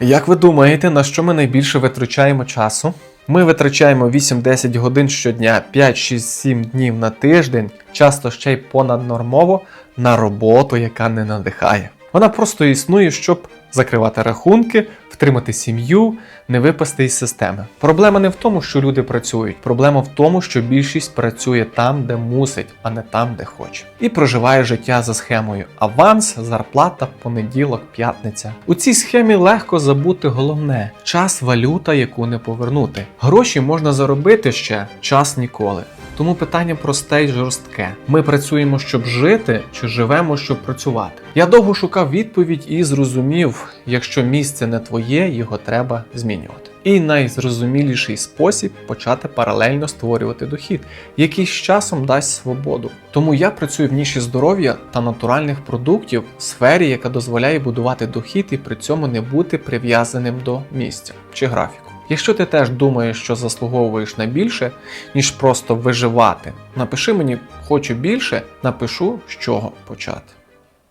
Як ви думаєте, на що ми найбільше витрачаємо часу? Ми витрачаємо 8-10 годин щодня, 5-6-7 днів на тиждень, часто ще й понаднормово, на роботу, яка не надихає. Вона просто існує, щоб закривати рахунки, втримати сім'ю, не випасти із системи. Проблема не в тому, що люди працюють, проблема в тому, що більшість працює там, де мусить, а не там, де хоче. І проживає життя за схемою аванс, зарплата, понеділок, п'ятниця. У цій схемі легко забути головне час валюта, яку не повернути. Гроші можна заробити ще, час ніколи. Тому питання просте й жорстке: ми працюємо, щоб жити, чи живемо, щоб працювати? Я довго шукав відповідь і зрозумів, якщо місце не твоє, його треба змінювати. І найзрозуміліший спосіб почати паралельно створювати дохід, який з часом дасть свободу. Тому я працюю в ніші здоров'я та натуральних продуктів в сфері, яка дозволяє будувати дохід і при цьому не бути прив'язаним до місця чи графіку. Якщо ти теж думаєш, що заслуговуєш на більше, ніж просто виживати, напиши мені хочу більше, напишу, з чого почати.